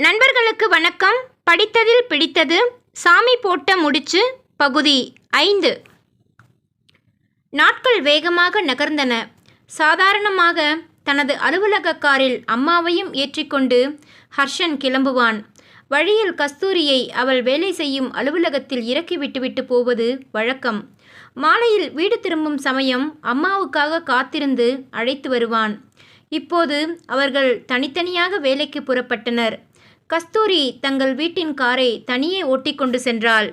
நண்பர்களுக்கு வணக்கம். படித்ததில் பிடித்தது. சாமி போட்ட முடிச்சு பகுதி ஐந்து. நாட்கள் வேகமாக நகர்ந்தன. சாதாரணமாக தனது அலுவலக காரில் அம்மாவையும் ஏற்றிக்கொண்டு ஹர்ஷன் கிளம்புவான். வழியில் கஸ்தூரியை அவள் வேலை செய்யும் அலுவலகத்தில் இறக்கி விட்டுவிட்டு போவது வழக்கம். மாலையில் வீடு திரும்பும் சமயம் அம்மாவுக்காக காத்திருந்து அழைத்து வருவான். இப்போது அவர்கள் தனித்தனியாக வேலைக்கு புறப்பட்டனர். கஸ்தூரி தங்கள் வீட்டின் காரை தனியே ஓட்டிக்கொண்டு சென்றாள்.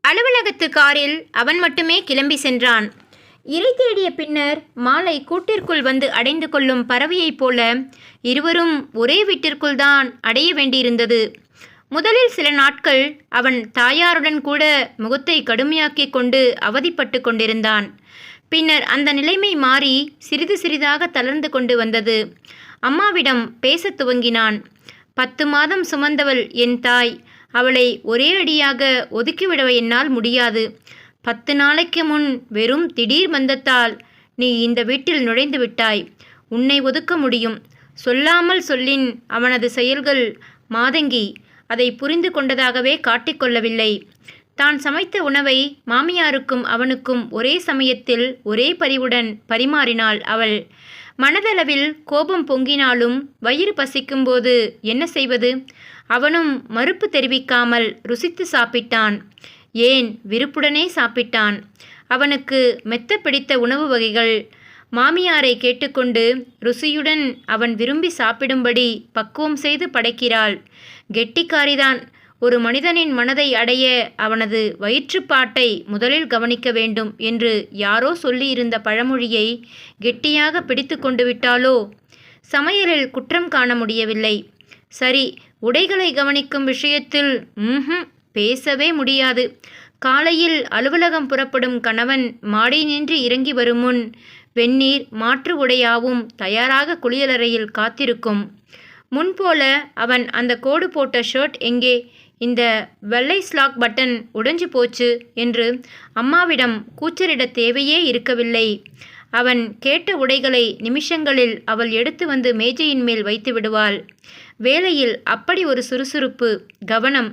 அலுவலகத்து காரில் அவன் மட்டுமே கிளம்பி சென்றான். இறை தேடிய பின்னர் மாலை கூட்டிற்குள் வந்து அடைந்து கொள்ளும் பறவையைப் போல இருவரும் ஒரே வீட்டிற்குள் தான் அடைய வேண்டியிருந்தது. முதலில் சில நாட்கள் அவன் தாயாருடன் கூட முகத்தை கடுமையாக்கி கொண்டு அவதிப்பட்டு கொண்டிருந்தான். பின்னர் அந்த நிலைமை மாறி சிறிது சிறிதாக தளர்ந்து கொண்டு வந்தது. அம்மாவிடம் பேசத் துவங்கினான். பத்து மாதம் சுமந்தவள் என் தாய். அவளை ஒரே அடியாக ஒதுக்கிவிட என்னால் முடியாது. பத்து நாளைக்கு முன் வெறும் திடீர் பந்தத்தால் நீ இந்த வீட்டில் நுழைந்து விட்டாய். உன்னை ஒதுக்க முடியும். சொல்லாமல் சொல்லின் அவனது செயல்கள் மாதங்கி அதை புரிந்து கொண்டதாகவே காட்டிக்கொள்ளவில்லை தான் சமைத்த உணவை மாமியாருக்கும் அவனுக்கும் ஒரே சமயத்தில் ஒரே பரிவுடன் பரிமாறினாள் அவள். மனதளவில் கோபம் பொங்கினாலும் வயிறு பசிக்கும்போது என்ன செய்வது? அவனும் மறுப்பு தெரிவிக்காமல் ருசித்து சாப்பிட்டான். ஏன்? விருப்புடனே சாப்பிட்டான். அவனுக்கு மெத்த பிடித்த உணவு வகைகள் மாமியாரை கேட்டுக்கொண்டு ருசியுடன் அவன் விரும்பி சாப்பிடும்படி பக்குவம் செய்து படைக்கிறாள். கெட்டிக்காரிதான். ஒரு மனிதனின் மனதை அடைய அவனது வயிற்றுப்பாட்டை முதலில் கவனிக்க வேண்டும் என்று யாரோ சொல்லியிருந்த பழமொழியை கெட்டியாக பிடித்து கொண்டு விட்டாலோ? சமையலில் குற்றம் காண முடியவில்லை. சரி உடைகளை கவனிக்கும் விஷயத்தில் ம்ஹும் பேசவே முடியாது. காலையில் அலுவலகம் புறப்படும் கணவன் மாடி நின்று இறங்கி வரும் முன் வெந்நீர் மாற்று உடையாவும் தயாராக குளியலறையில் காத்திருக்கும். முன்போல அவன் அந்த கோடு போட்ட ஷர்ட் எங்கே? இந்த வெள்ளை ஸ்லாக் பட்டன் உடைஞ்சு போச்சு என்று அம்மாவிடம் கூச்சலிட தேவையே இருக்கவில்லை. அவன் கேட்ட உடைகளை நிமிஷங்களில் அவள் எடுத்து வந்து மேஜையின் மேல் வைத்து விடுவாள். வேலையில் அப்படி ஒரு சுறுசுறுப்பு கவனம்.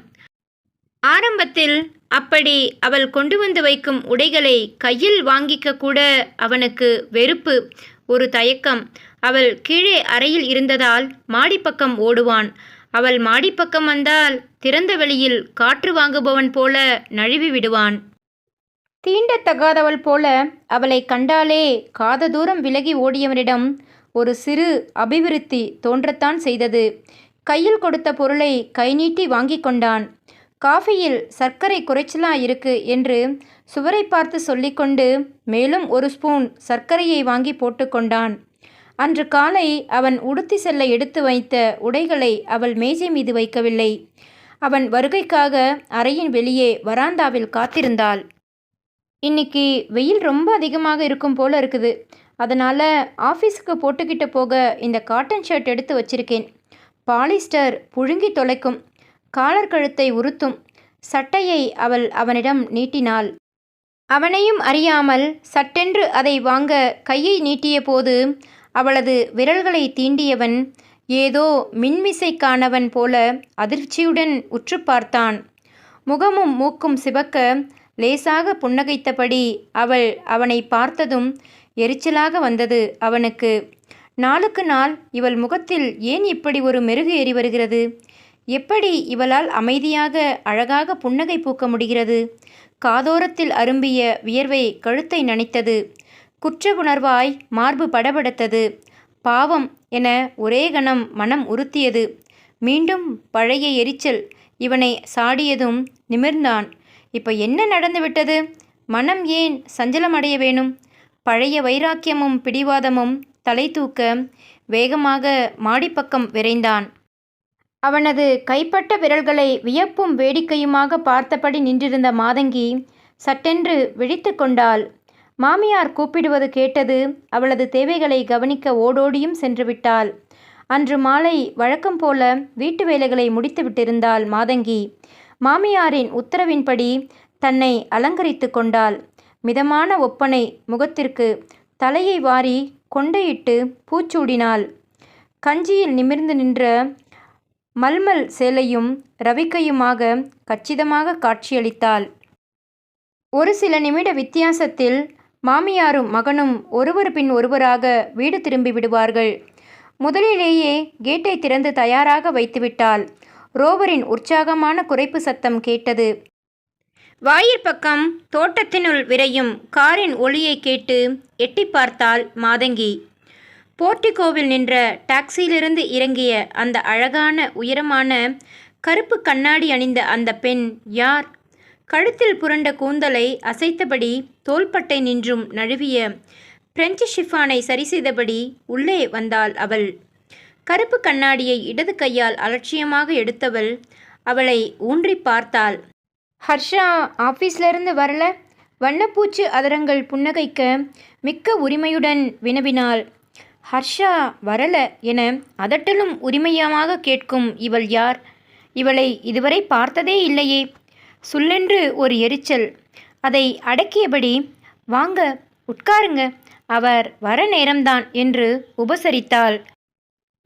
ஆரம்பத்தில் அப்படி அவள் கொண்டு வந்து வைக்கும் உடைகளை கையில் வாங்கிக்க கூட அவனுக்கு வெறுப்பு ஒரு தயக்கம். அவள் கீழே அறையில் இருந்ததால் மாடிப்பக்கம் ஓடுவான். அவள் மாடிப்பக்கம் வந்தால் திறந்த வெளியில் காற்று வாங்குபவன் போல நழுவி விடுவான். தீண்டத்தகாதவள் போல அவளை கண்டாலே காத தூரம் விலகி ஓடியவனிடம் ஒரு சிறு அபிவிருத்தி தோன்றத்தான் செய்தது. கையில் கொடுத்த பொருளை கை நீட்டி வாங்கி கொண்டான். காஃபியில் சர்க்கரை குறைச்சலா இருக்கு என்று சுவரை பார்த்து சொல்லிக்கொண்டு மேலும் ஒரு ஸ்பூன் சர்க்கரையை வாங்கி போட்டுக்கொண்டான் அன்று காலை அவன் உடுத்தி செல்ல எடுத்து வைத்த உடைகளை அவள் மேஜை மீது வைக்கவில்லை. அவன் வருகைக்காக அறையின் வெளியே வராந்தாவில் காத்திருந்தாள். இன்னைக்கு வெயில் ரொம்ப அதிகமாக இருக்கும் போல இருக்குது. அதனால் ஆஃபீஸுக்கு போட்டுக்கிட்டு போக இந்த காட்டன் ஷர்ட் எடுத்து வச்சிருக்கேன். பாலிஸ்டர் புழுங்கி தொலைக்கும். காலர் கழுத்தை உறுத்தும். சட்டையை அவள் அவனிடம் நீட்டினாள். அவனையும் அறியாமல் சட்டென்று அதை வாங்க கையை நீட்டிய போது அவளது விரல்களை தீண்டியவன் ஏதோ மின்மிசைக்கானவன் போல அதிர்ச்சியுடன் உற்று பார்த்தான். முகமும் மூக்கும் சிவக்க லேசாக புன்னகைத்தபடி அவள் அவனை பார்த்ததும் எரிச்சலாக வந்தது அவனுக்கு. நாளுக்கு நாள் இவள் முகத்தில் ஏன் இப்படி ஒரு மெருகு ஏறி வருகிறது? எப்படி இவளால் அமைதியாக அழகாக புன்னகை பூக்க முடிகிறது? காதோரத்தில் அரும்பிய வியர்வை கழுத்தை நனைத்தது. குற்ற உணர்வாய் மார்பு படபடத்தது. பாவம் என ஒரே கணம் மனம் உறுத்தியது. மீண்டும் பழைய எரிச்சல் இவனை சாடியதும் நிமிர்ந்தான். இப்போ என்ன நடந்துவிட்டது மனம் ஏன் சஞ்சலமடைய வேணும் பழைய வைராக்கியமும் பிடிவாதமும் தலை தூக்க வேகமாக மாடிப்பக்கம் விரைந்தான். அவனது கைப்பட்ட விரல்களை வியப்பும் வேடிக்கையுமாக பார்த்தபடி நின்றிருந்த மாதங்கி சட்டென்று விழித்து கொண்டாள். மாமியார் கூப்பிடுவது கேட்டது அவளது தேவைகளை கவனிக்க ஓடோடியும் சென்று விட்டாள் அன்று மாலை வழக்கம் போல வீட்டு வேலைகளை முடித்து விட்டிருந்தாள் மாதங்கி. மாமியாரின் உத்தரவின்படி தன்னை அலங்கரித்து கொண்டாள். மிதமான ஒப்பனை முகத்திற்கு தலையை வாரி கொண்டையிட்டு பூச்சூடினாள். கஞ்சியில் நிமிர்ந்து நின்ற மல்மல் சேலையும் ரவிக்கையுமாக கச்சிதமாக காட்சியளித்தாள். ஒரு சில நிமிட வித்தியாசத்தில் மாமியாரும் மகனும் ஒருவர் பின் ஒருவராக வீடு திரும்பி விடுவார்கள். முதலிலேயே கேட்டை திறந்து தயாராக வைத்துவிட்டாள். ரோவரின் உற்சாகமான குறைப்பு சத்தம் கேட்டது. வாயிற்பக்கம் தோட்டத்தினுள் விரையும் காரின் ஒளியை கேட்டு எட்டி பார்த்தாள் மாதங்கி. போர்ட்டிகோவில் நின்ற டாக்ஸியிலிருந்து இறங்கிய அந்த அழகான உயரமான கருப்பு கண்ணாடி அணிந்த அந்த பெண் யார்? கழுத்தில் புரண்ட கூந்தலை அசைத்தபடி தோள்பட்டை நின்றும் நழுவிய பிரெஞ்சு ஷிஃபானை சரி செய்தபடி உள்ளே வந்தாள் அவள். கருப்பு கண்ணாடியை இடது கையால் அலட்சியமாக எடுத்தவள் அவளை ஊன்றி பார்த்தாள். ஹர்ஷா ஆஃபீஸ்லேருந்து வரல வண்ணப்பூச்சு அதரங்கள் புன்னகைக்க மிக்க உரிமையுடன் வினவினாள். ஹர்ஷா வரல என அதட்டலும் உரிமையமாக கேட்கும் இவள் யார்? இவளை இதுவரை பார்த்ததே இல்லையே. சுல்லென்று ஒரு எரிச்சல். அதை அடக்கியபடி வாங்க உட்காருங்க. அவர் வர நேரம்தான் என்று உபசரித்தாள்.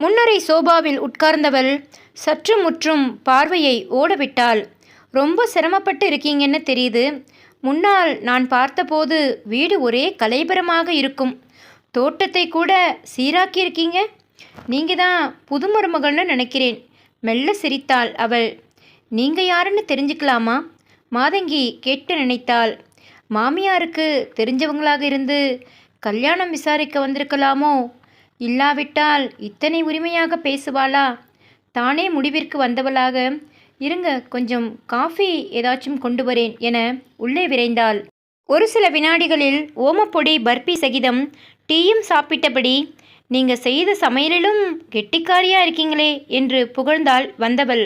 முன்னரை சோபாவில் உட்கார்ந்தவள் சற்று முற்றும் பார்வையை ஓடவிட்டாள். ரொம்ப சிரமப்பட்டு இருக்கீங்கன்னு தெரியுது. முன்னால் நான் பார்த்தபோது வீடு ஒரே கலைபரமாக இருக்கும். தோட்டத்தை கூட சீராக்கியிருக்கீங்க? நீங்கள் தான் புது மருமகள்னு நினைக்கிறேன். மெல்ல சிரித்தாள் அவள். நீங்கள் யாருன்னு தெரிஞ்சுக்கலாமா? மாதங்கி கேட்டு நினைத்தாள். மாமியாருக்கு தெரிஞ்சவங்களாக இருந்து கல்யாணம் விசாரிக்க வந்திருக்கலாமோ? இல்லாவிட்டால் இத்தனை உரிமையாக பேசுவாளா? தானே முடிவிற்கு வந்தவளாக. இருங்க கொஞ்சம் காஃபி ஏதாச்சும் கொண்டு வரேன் என உள்ளே விரைந்தாள். ஒரு சில வினாடிகளில் ஓமப்பொடி பர்பி சகிதம் டீயும் சாப்பிட்டபடி நீங்கள் செய்த சமையலிலும் கெட்டிக்காரியாக இருக்கீங்களே என்று புகழ்ந்தாள் வந்தவள்.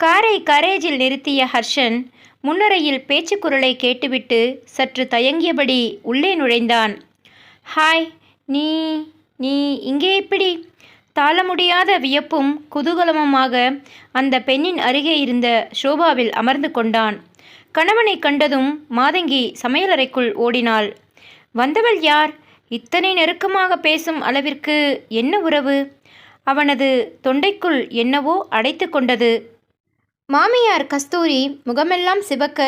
காரை கரேஜில் நிறுத்திய ஹர்ஷன் முன்னரையில் பேச்சு குரலை கேட்டுவிட்டு சற்று தயங்கியபடி உள்ளே நுழைந்தான். ஹாய் நீ நீ இங்கே எப்படி? தாள முடியாத வியப்பும் குதூகலமுமாக அந்த பெண்ணின் அருகே இருந்த ஷோபாவில் அமர்ந்து கொண்டான். கணவனை கண்டதும் மாதங்கி சமையலறைக்குள் ஓடினாள். வந்தவள் யார்? இத்தனை நெருக்கமாக பேசும் அளவிற்கு என்ன உறவு? அவனது தொண்டைக்குள் என்னவோ அடைத்து கொண்டது. மாமியார் கஸ்தூரி முகமெல்லாம் சிவக்க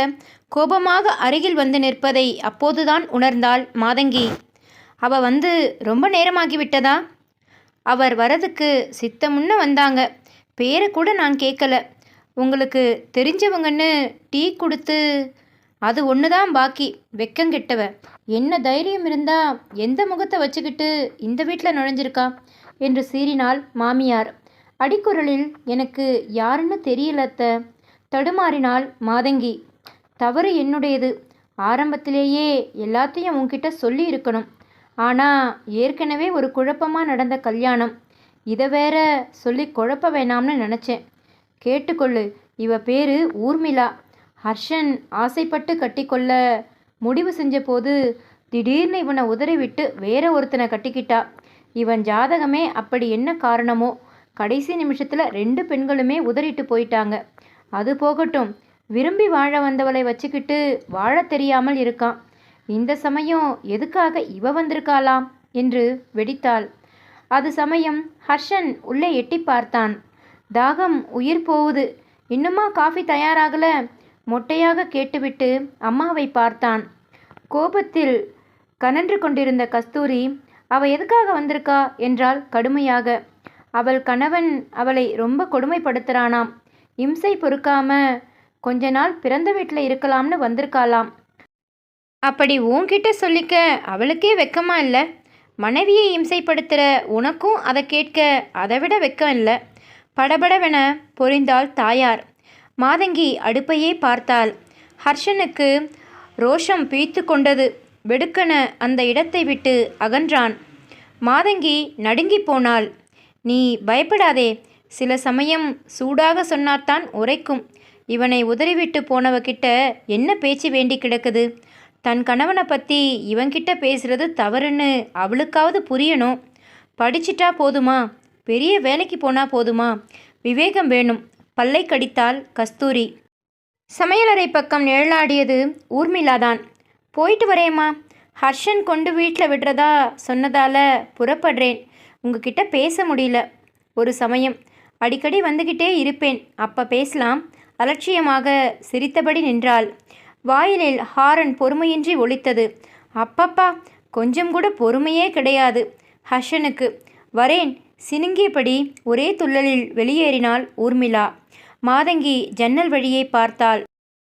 கோபமாக அருகில் வந்து நிற்பதை அப்போதுதான் உணர்ந்தாள் மாதங்கி. அவ வந்து ரொம்ப நேரமாகிவிட்டதா? அவர் வரதுக்கு சித்தமுன்ன வந்தாங்க. பேரை கூட நான் கேட்கல உங்களுக்கு தெரிஞ்சவங்கன்னு டீ கொடுத்து அது ஒன்று தான் பாக்கி வெக்கங்கெட்டவ என்ன தைரியம் இருந்தா எந்த முகத்தை வச்சுக்கிட்டு இந்த வீட்டில் நுழைஞ்சிருக்கா? என்று சீறினாள் மாமியார். அடிக்குரலில் எனக்கு யாருன்னு தெரியலத்த. தடுமாறினாள் மாதங்கி. தவறு என்னுடையது. ஆரம்பத்திலேயே எல்லாத்தையும் உன்கிட்ட சொல்லி இருக்கணும் ஆனால் ஏற்கனவே ஒரு குழப்பமாக நடந்த கல்யாணம். இதை வேற சொல்லி குழப்ப வேணாம்னு நினச்சேன். கேட்டுக்கொள்ளு. இவ பேரு ஊர்மிளா. ஹர்ஷன் ஆசைப்பட்டு கட்டிக்கொள்ள முடிவு செஞ்ச போது திடீர்னு இவனை உதறி விட்டு வேற ஒருத்தனை கட்டிக்கிட்டா. இவன் ஜாதகமே அப்படி என்ன காரணமோ கடைசி நிமிஷத்தில் ரெண்டு பெண்களுமே உதறிட்டு போயிட்டாங்க. அது போகட்டும் விரும்பி வாழ வந்தவளை வச்சுக்கிட்டு வாழ தெரியாமல் இருக்கான். இந்த சமயம் எதுக்காக இவ வந்திருக்காளாம்? என்று வெடித்தாள். அது சமயம் ஹர்ஷன் உள்ளே எட்டி பார்த்தான். தாகம் உயிர் போகுது. இன்னுமா காஃபி தயாராகல? மொட்டையாக கேட்டுவிட்டு அம்மாவை பார்த்தான். கோபத்தில் கனன்று கொண்டிருந்த கஸ்தூரி அவ எதுக்காக வந்திருக்கா? என்றால் கடுமையாக. அவள் கணவன் அவளை ரொம்ப கொடுமைப்படுத்துகிறானாம் இம்சை பொறுக்காம கொஞ்ச நாள் பிறந்த வீட்டில் இருக்கலாம்னு வந்திருக்காளாம். அப்படி உன்கிட்ட சொல்லிக்க அவளுக்கே வெக்கமா இல்லை. மனைவியை இம்சைப்படுத்துகிற உனக்கும் அதை கேட்க அதை விட வெக்கம் இல்லை. படபடவென பொரிந்தாள் தாயார். மாதங்கி அடுப்பையே பார்த்தாள். ஹர்ஷனுக்கு ரோஷம் பீய்த்து கொண்டது. வெடுக்கன அந்த இடத்தை விட்டு அகன்றான். மாதங்கி நடுங்கி போனாள். நீ பயப்படாதே. சில சமயம் சூடாக சொன்னாத்தான் உரைக்கும். இவனை உதறிவிட்டு போனவகிட்ட என்ன பேச்சு வேண்டி கிடக்குது? தன் கணவனை பற்றி இவன்கிட்ட பேசுறது தவறுன்னு அவளுக்காவது புரியணும் படிச்சிட்டா போதுமா? பெரிய வேலைக்கு போனால் போதுமா? விவேகம் வேணும். பல்லை கடித்தாள் கஸ்தூரி. சமையலறை பக்கம் நிழலாடியது ஊர்மிளாதான் போயிட்டு வரேம்மா. ஹர்ஷன் கொண்டு வீட்டில் விடுறதா சொன்னதால புறப்படுறேன். உங்ககிட்ட பேச முடியல. ஒரு சமயம் அடிக்கடி வந்துக்கிட்டே இருப்பேன். அப்போ பேசலாம். அலட்சியமாக சிரித்தபடி நின்றாள். வாயிலில் ஹாரன் பொறுமையின்றி ஒலித்தது. அப்பப்பா கொஞ்சம் கூட பொறுமையே கிடையாது. ஹஷனுக்கு வரேன். சினுங்கியபடி ஒரே துள்ளலில் வெளியேறினாள் ஊர்மிளா. மாதங்கி ஜன்னல் வழியே பார்த்தாள்.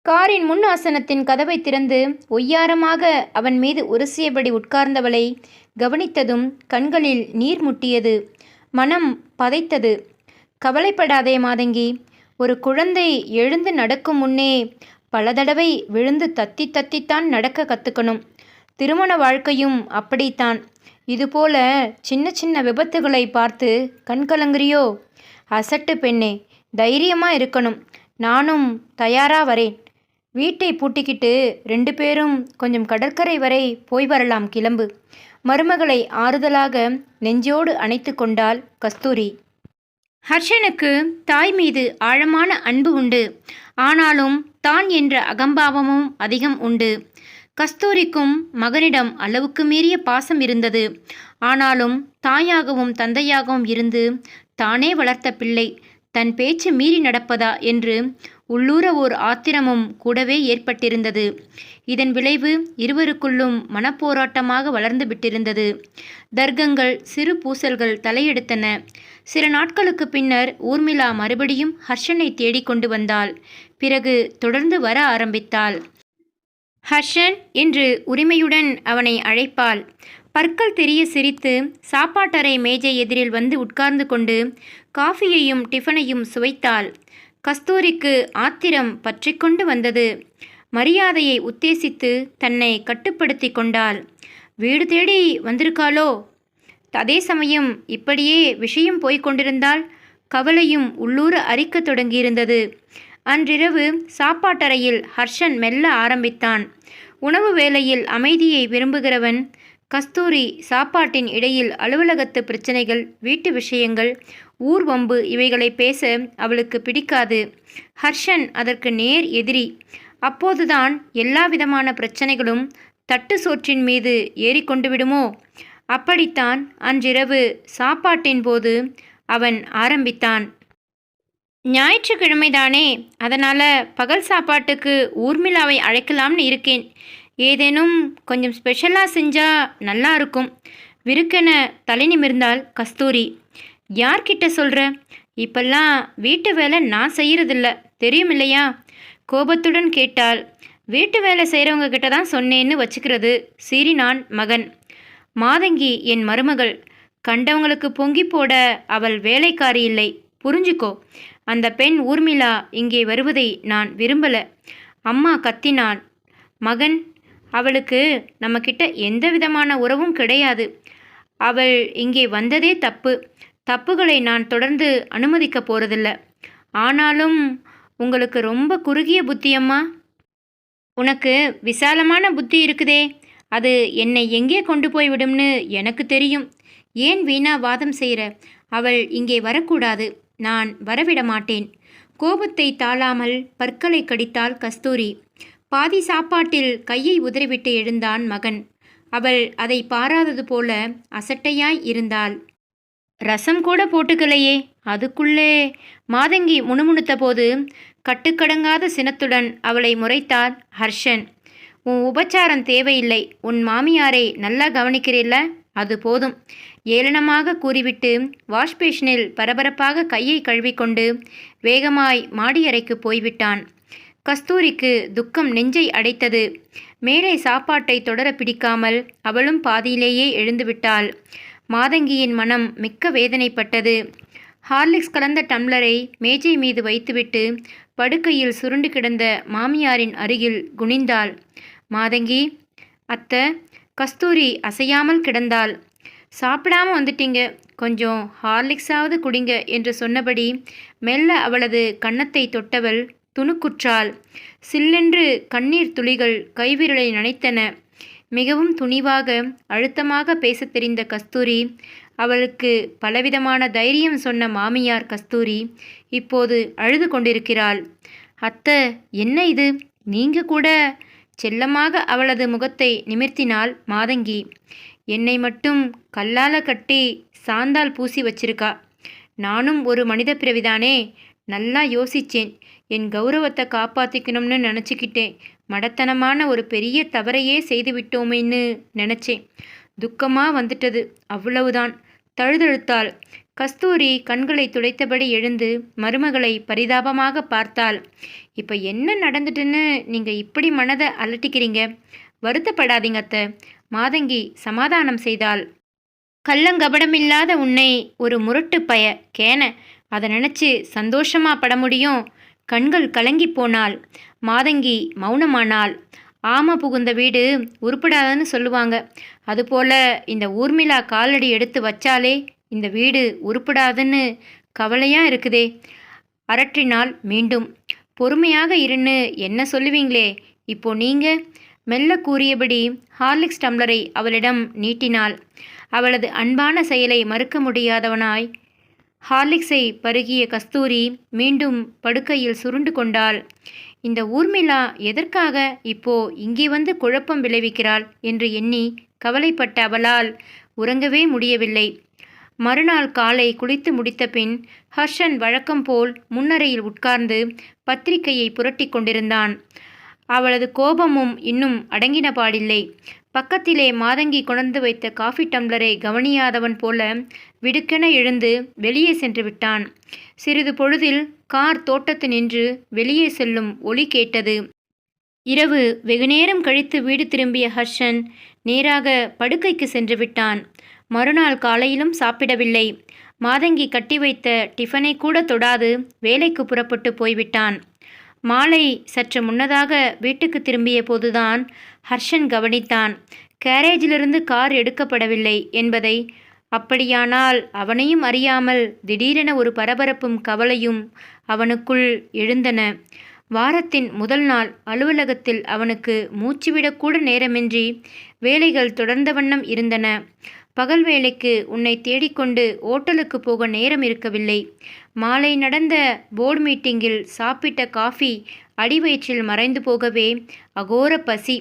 காரின் முன் ஆசனத்தின் கதவை திறந்து ஒய்யாரமாக அவன் மீது உரசியபடி உட்கார்ந்தவளை கவனித்ததும் கண்களில் நீர் முட்டியது. மனம் பதைத்தது. கவலைப்படாதே மாதங்கி ஒரு குழந்தை எழுந்து நடக்கும் முன்னே பல தடவை விழுந்து தத்தி தத்தித்தான் நடக்க கற்றுக்கணும் திருமண வாழ்க்கையும் அப்படித்தான். இதுபோல சின்ன சின்ன விபத்துகளை பார்த்து கண்கலங்குறியோ அசட்டு பெண்ணே தைரியமாக இருக்கணும். நானும் தயாராக வரேன். வீட்டை பூட்டிக்கிட்டு ரெண்டு பேரும் கொஞ்சம் கடற்கரை வரை போய் வரலாம் கிளம்பு. மருமகளை ஆறுதலாக நெஞ்சோடு அணைத்து கொண்டாள் கஸ்தூரி. ஹர்ஷனுக்கு தாய் மீது ஆழமான அன்பு உண்டு. ஆனாலும் தான் என்ற அகம்பாவமும் அதிகம் உண்டு. கஸ்தூரிக்கும் மகனிடம் அளவுக்கு மீறிய பாசம் இருந்தது. ஆனாலும் தாயாகவும் தந்தையாகவும் இருந்து தானே வளர்த்த பிள்ளை. தன் பேச்சு மீறி நடப்பதா என்று உள்ளூர ஓர் ஆத்திரமும் கூடவே ஏற்பட்டிருந்தது. இதன் விளைவு இருவருக்குள்ளும் மனப்போராட்டமாக வளர்ந்து விட்டிருந்தது. தர்க்கங்கள் சிறு பூசல்கள் தலையெடுத்தன. சில நாட்களுக்கு பின்னர் ஊர்மிளா மறுபடியும் ஹர்ஷனை தேடிக் கொண்டு வந்தாள். பிறகு தொடர்ந்து வர ஆரம்பித்தாள். ஹர்ஷன் என்று உரிமையுடன் அவனை அழைப்பாள். பற்கள் தெரிய சிரித்து சாப்பாட்டறை மேஜை எதிரில் வந்து உட்கார்ந்து கொண்டு காஃபியையும் டிஃபனையும் சுவைத்தாள் கஸ்தூரிக்கு ஆத்திரம் பற்றி கொண்டு வந்தது. மரியாதையை உத்தேசித்து தன்னை கட்டுப்படுத்தி கொண்டாள். வீடு தேடி வந்திருக்காளோ? அதே சமயம் இப்படியே விஷயம் போய்க் கொண்டிருந்தால் கவலையும் உள்ளூர அரிக்கத் தொடங்கியிருந்தது. அன்றிரவு சாப்பாட்டறையில் ஹர்ஷன் மெல்ல ஆரம்பித்தான். உணவு வேளையில் அமைதியை விரும்புகிறவன் கஸ்தூரி சாப்பாட்டின் இடையில் அலுவலகத்து பிரச்சனைகள் வீட்டு விஷயங்கள் ஊர் வம்பு இவைகளை பேச அவளுக்கு பிடிக்காது. ஹர்ஷன் அதற்கு நேர் எதிரி. அப்போதுதான் எல்லா விதமான பிரச்சனைகளும் தட்டு சோற்றின் மீது ஏறிக்கொண்டு விடுமோ? அப்படித்தான் அன்றிரவு சாப்பாட்டின் போது அவன் ஆரம்பித்தான். ஞாயிற்றுக்கிழமைதானே அதனால் பகல் சாப்பாட்டுக்கு ஊர்மிளாவை அழைக்கலாம்னு இருக்கேன். ஏதேனும் கொஞ்சம் ஸ்பெஷலாக செஞ்சால் நல்லா இருக்கும். விருக்கென தலை நிமிர்ந்தாள் கஸ்தூரி. யார்கிட்ட சொல்கிற இப்பெல்லாம் வீட்டு வேலை நான் செய்கிறதில்ல தெரியும் இல்லையா கோபத்துடன் கேட்டால் வீட்டு வேலை செய்கிறவங்க கிட்ட தான் சொன்னேன்னு வச்சுக்கிறது. சீறினான் மகன். மாதங்கி என் மருமகள். கண்டவங்களுக்கு பொங்கி போட அவள் வேலைக்காரி இல்லை. புரிஞ்சுக்கோ. அந்த பெண் ஊர்மிளா இங்கே வருவதை நான் விரும்பல. அம்மா கத்தினான் மகன் அவளுக்கு நம்மக்கிட்ட எந்த விதமான உறவும் கிடையாது. அவள் இங்கே வந்ததே தப்பு. தப்புகளை நான் தொடர்ந்து அனுமதிக்க போகிறதில்ல ஆனாலும் உங்களுக்கு ரொம்ப குறுகிய புத்தியம்மா உனக்கு விசாலமான புத்தி இருக்குதே. அது என்னை எங்கே கொண்டு போய் விடும்னு எனக்கு தெரியும். ஏன் வீணா வாதம் செய்கிற அவள் இங்கே வரக்கூடாது. நான் வரவிட மாட்டேன் கோபத்தை தாழாமல் பற்களை கடித்தாள் கஸ்தூரி. பாதி சாப்பாட்டில் கையை உதறிவிட்டு எழுந்தான் மகன். அவள் அதை பாராதது போல அசட்டையாய் இருந்தாள். ரசம் கூட போட்டுக்கலையே அதுக்குள்ளே. மாதங்கி முணுமுணுத்த போது கட்டுக்கடங்காத சினத்துடன் அவளை முறைத்தார் ஹர்ஷன். உன் உபச்சாரம் தேவையில்லை உன் மாமியாரை நல்லா கவனிக்கிறீல்ல? அது போதும். ஏளனமாக கூறிவிட்டு வாஷ்பேஷனில் பரபரப்பாக கையை கழுவிக்கொண்டு வேகமாய் மாடியறைக்கு போய்விட்டான். கஸ்தூரிக்கு துக்கம் நெஞ்சை அடைத்தது. மேலே சாப்பாட்டை தொடர பிடிக்காமல் அவளும் பாதியிலேயே எழுந்துவிட்டாள். மாதங்கியின் மனம் மிக்க வேதனைப்பட்டது. ஹார்லிக்ஸ் கலந்த டம்ளரை மேஜை மீது வைத்துவிட்டு படுக்கையில் சுருண்டு கிடந்த மாமியாரின் அருகில் குனிந்தாள். மாதங்கி அத்தை கஸ்தூரி அசையாமல் கிடந்தாள். சாப்பிடாம வந்துட்டீங்க. கொஞ்சம் ஹார்லிக்ஸாவது குடிங்க என்று சொன்னபடி மெல்ல அவளது கன்னத்தை தொட்டவள் துணுக்குற்றாள் சில்லென்று கண்ணீர் துளிகள் கைவிரலை நனைத்தன. மிகவும் துணிவாக அழுத்தமாக பேசத் தெரிந்த கஸ்தூரி அவளுக்கு பலவிதமான தைரியம் சொன்ன மாமியார் கஸ்தூரி இப்போது அழுது கொண்டிருக்கிறாள். அத்தை என்ன இது? நீங்க கூட? செல்லமாக அவளது முகத்தை நிமிர்த்தினாள் மாதங்கி. என்னை மட்டும் கல்லால கட்டி சாந்தால் பூசி வச்சிருக்கா. நானும் ஒரு மனித பிறவிதானே. நல்லா யோசிச்சேன். என் கௌரவத்தை காப்பாற்றிக்கணும்னு நினச்சிக்கிட்டேன். மடத்தனமான ஒரு பெரிய தவறையே செய்து விட்டோமேன்னு நினச்சேன். துக்கமாக வந்துட்டது. அவ்வளவுதான். தழுதழுத்தாள். கஸ்தூரி கண்களை துடைத்தபடி எழுந்து மருமகளை பரிதாபமாக பார்த்தாள். இப்போ என்ன நடந்துட்டுன்னு நீங்கள் இப்படி மனதை அலட்டிக்கிறீங்க? வருத்தப்படாதீங்க அத்தை. மாதங்கி சமாதானம் செய்தாள். கள்ளங்கபடமில்லாத உன்னை ஒரு முரட்டு பய கேன. அதை நினச்சி சந்தோஷமாக பட முடியும்? கண்கள் கலங்கி போனாள். மாதங்கி மௌனமானாள். ஆமை புகுந்த வீடு உருப்படாதுன்னு சொல்லுவாங்க. அதுபோல இந்த ஊர்மிளா காலடி எடுத்து வச்சாலே இந்த வீடு உருப்படாதுன்னு கவலையாக இருக்குதே. அரற்றினால் மீண்டும். பொறுமையாக இருன்னு என்ன சொல்லுவீங்களே? இப்போ நீங்க? மெல்ல கூறியபடி ஹார்லிக்ஸ் டம்ளரை அவளிடம் நீட்டினாள். அவளது அன்பான செயலை மறுக்க முடியாதவனாய் ஹார்லிக்ஸை பருகிய கஸ்தூரி மீண்டும் படுக்கையில் சுருண்டு கொண்டாள். இந்த ஊர்மிளா எதற்காக இப்போ இங்கே வந்து குழப்பம் விளைவிக்கிறாள்? என்று எண்ணி கவலைப்பட்ட அவளால் உறங்கவே முடியவில்லை. மறுநாள் காலை குளித்து முடித்த பின் ஹர்ஷன் வழக்கம் போல் முன்னரையில் உட்கார்ந்து பத்திரிகையை புரட்டி கொண்டிருந்தான். அவளது கோபமும் இன்னும் அடங்கின பாடில்லை. பக்கத்திலே மாதங்கி கொணர்ந்து வைத்த காஃபி டம்ளரை கவனியாதவன் போல விடுக்கென எழுந்து வெளியே சென்று விட்டான். சிறிது பொழுதில் கார் தோட்டத்து நின்று வெளியே செல்லும் ஒலி கேட்டது. இரவு வெகுநேரம் கழித்து வீடு திரும்பிய ஹர்ஷன் நேராக படுக்கைக்கு சென்று விட்டான். மறுநாள் காலையிலும் சாப்பிடவில்லை. மாதங்கி கட்டி வைத்த டிஃபனை கூட தொடாது வேலைக்கு புறப்பட்டு போய்விட்டான். மாலை சற்று முன்னதாக வீட்டுக்கு திரும்பிய போதுதான் ஹர்ஷன் கவனித்தான். கேரேஜிலிருந்து கார் எடுக்கப்படவில்லை என்பதை அப்படியானால் அவனையும் அறியாமல் திடீரென ஒரு பரபரப்பும் கவலையும் அவனுக்குள் எழுந்தன. வாரத்தின் முதல் நாள் அலுவலகத்தில் அவனுக்கு மூச்சுவிடக்கூட நேரமின்றி வேலைகள் தொடர்ந்த வண்ணம் இருந்தன. பகல் வேலைக்கு உன்னை தேடிக்கொண்டு ஓட்டலுக்கு போக நேரம் இருக்கவில்லை. மாலை நடந்த போர்டு மீட்டிங்கில் சாப்பிட்ட காஃபி அடிவயிற்றில் மறைந்து போகவே அகோர பசி.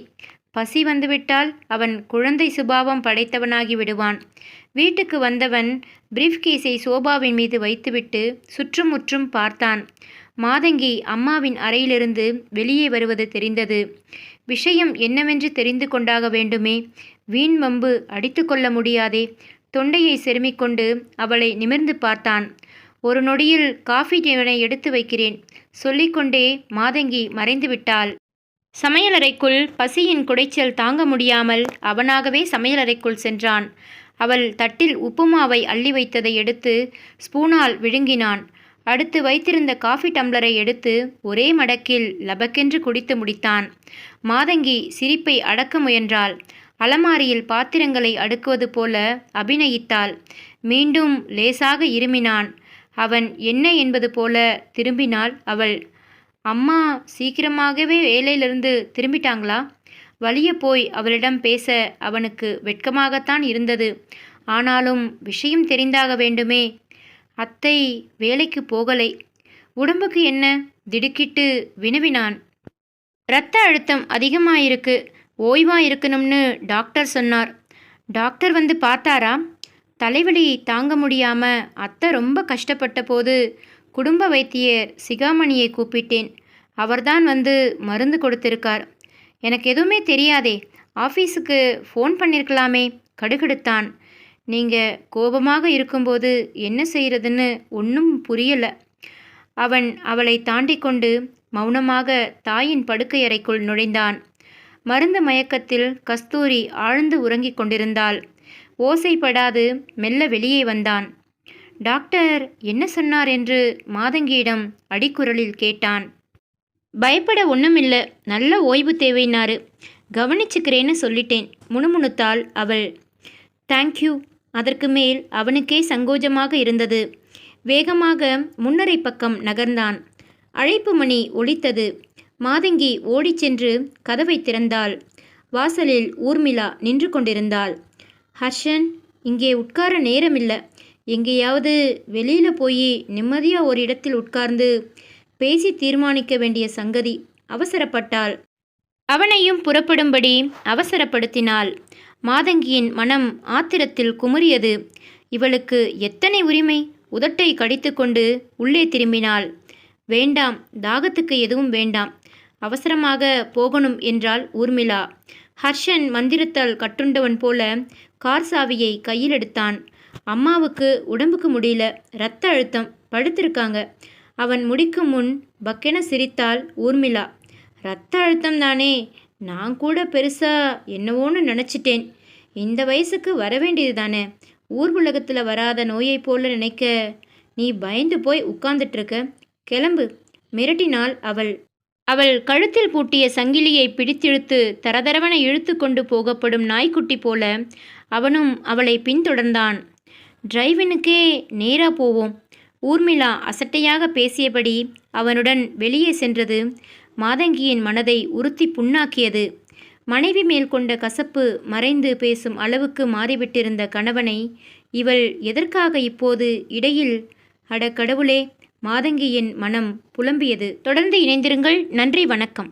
பசி வந்துவிட்டால் அவன் குழந்தை சுபாவம் படைத்தவனாகி விடுவான். வீட்டுக்கு வந்தவன் பிரீஃப் கேஸை சோபாவின் மீது வைத்துவிட்டு சுற்றுமுற்றும் பார்த்தான். மாதங்கி அம்மாவின் அறையிலிருந்து வெளியே வருவது தெரிந்தது. விஷயம் என்னவென்று தெரிந்து கொண்டாக வேண்டுமே. வீண் வம்பு அடித்து கொள்ள முடியாதே. தொண்டையை செருமிக்கொண்டு அவளை நிமிர்ந்து பார்த்தான். ஒரு நொடியில் காஃபி டீவனை எடுத்து வைக்கிறேன். சொல்லிக்கொண்டே மாதங்கி மறைந்து விட்டாள் சமையலறைக்குள் பசியின் குடைச்சல் தாங்க முடியாமல் அவனாகவே சமையலறைக்குள் சென்றான். அவள் தட்டில் உப்புமாவை அள்ளி வைத்ததை எடுத்து ஸ்பூனால் விழுங்கினான். அடுத்து வைத்திருந்த காஃபி டம்ளரை எடுத்து ஒரே மடக்கில் லபக்கென்று குடித்து முடித்தான். மாதங்கி சிரிப்பை அடக்க முயன்றாள். அலமாரியில் பாத்திரங்களை அடுக்குவது போல அபிநயித்தாள். மீண்டும் லேசாக இருமினான். அவன் என்ன என்பது போல திரும்பினாள் அவள். அம்மா சீக்கிரமாகவே வேலையிலிருந்து திரும்பிட்டாங்களா? வலிய போய் அவளிடம் பேச அவனுக்கு வெட்கமாகத்தான் இருந்தது. ஆனாலும் விஷயம் தெரிந்தாக வேண்டுமே. அத்தை வேலைக்கு போகலை. உடம்புக்கு என்ன? திடுக்கிட்டு வினவினான். இரத்த அழுத்தம் அதிகமாயிருக்கு. ஓய்வாக இருக்கணும்னு டாக்டர் சொன்னார். டாக்டர் வந்து பார்த்தாரா? தலைவலி தாங்க முடியாம அத்தை ரொம்ப கஷ்டப்பட்ட போது குடும்ப வைத்தியர் சிகாமணியை கூப்பிட்டேன். அவர்தான் வந்து மருந்து கொடுத்திருக்கார். எனக்கு எதுவுமே தெரியாதே ஆஃபீஸுக்கு ஃபோன் பண்ணியிருக்கலாமே கடுகெடுத்தான். நீங்கள் கோபமாக இருக்கும்போது என்ன செய்கிறதுன்னு ஒன்றும் புரியலை. அவன் அவளை தாண்டி கொண்டு மௌனமாக தாயின் படுக்கையறைக்குள் நுழைந்தான். மருந்து மயக்கத்தில் கஸ்தூரி ஆழ்ந்து உறங்கிக் கொண்டிருந்தாள். ஓசைப்படாது மெல்ல வெளியே வந்தான். டாக்டர் என்ன சொன்னார் என்று மாதங்கியிடம் அடிக்குரலில் கேட்டான். பயப்பட ஒன்றுமில்ல நல்ல ஓய்வு தேவைனாரு கவனிச்சுக்கிறேன்னு சொல்லிட்டேன் முணுமுணுத்தாள் அவள். தேங்க்யூ அதற்கு மேல் அவனுக்கே சங்கோஜமாக இருந்தது. வேகமாக முன்னரை பக்கம் நகர்ந்தான். அழைப்பு மணி ஒலித்தது. மாதங்கி ஓடிச் சென்று கதவை திறந்தாள். வாசலில் ஊர்மிளா நின்று கொண்டிருந்தாள். ஹர்ஷன் இங்கே உட்கார நேரமில்லை. எங்கேயாவது வெளியில் போய் நிம்மதியாக ஒரு இடத்தில் உட்கார்ந்து பேசி தீர்மானிக்க வேண்டிய சங்கதி அவசரப்பட்டாள். அவனையும் புறப்படும்படி அவசரப்படுத்தினாள். மாதங்கியின் மனம் ஆத்திரத்தில் குமுறியது. இவளுக்கு எத்தனை உரிமை? உதட்டை கடித்துக்கொண்டு உள்ளே திரும்பினாள். வேண்டாம் தாகத்துக்கு எதுவும் வேண்டாம். அவசரமாக போகணும் என்றாள் ஊர்மிளா. ஹர்ஷன் மந்திரத்தால் கட்டுண்டவன் போல கார் சாவியை கையில் எடுத்தான். அம்மாவுக்கு உடம்புக்கு முடியல. ரத்த அழுத்தம் படுத்திருக்காங்க. அவன் முடிக்கும் முன் பக்கென சிரித்தாள் ஊர்மிளா. ரத்த அழுத்தம் தானே. நான் கூட பெருசா என்னவோன்னு நினச்சிட்டேன். இந்த வயசுக்கு வர வேண்டியது தானே. ஊர் உலகத்தில் வராத நோயை போல நினைக்க நீ பயந்து போய் உட்கார்ந்துட்டுருக்க. கிளம்பு. மிரட்டினாள் அவள். அவள் கழுத்தில் பூட்டிய சங்கிலியை பிடித்திழுத்து தரதரவென இழுத்து கொண்டு போகப்படும் நாய்க்குட்டி போல அவனும் அவளை பின்தொடர்ந்தான். டிரைவினுக்கே நேராக போவோம். ஊர்மிளா அசட்டையாக பேசியபடி அவனுடன் வெளியே சென்றது. மாதங்கியின் மனதை உறுத்தி புண்ணாக்கியது. மனைவி மேல் கொண்ட கசப்பு மறைந்து பேசும் அளவுக்கு மாறிவிட்டிருந்த கணவனை இவள் எதற்காக இப்போது இடையில்? அட கடவுளே! மாதங்கியின் மனம் புலம்பியது. தொடர்ந்து இணைந்திருங்கள். நன்றி வணக்கம்.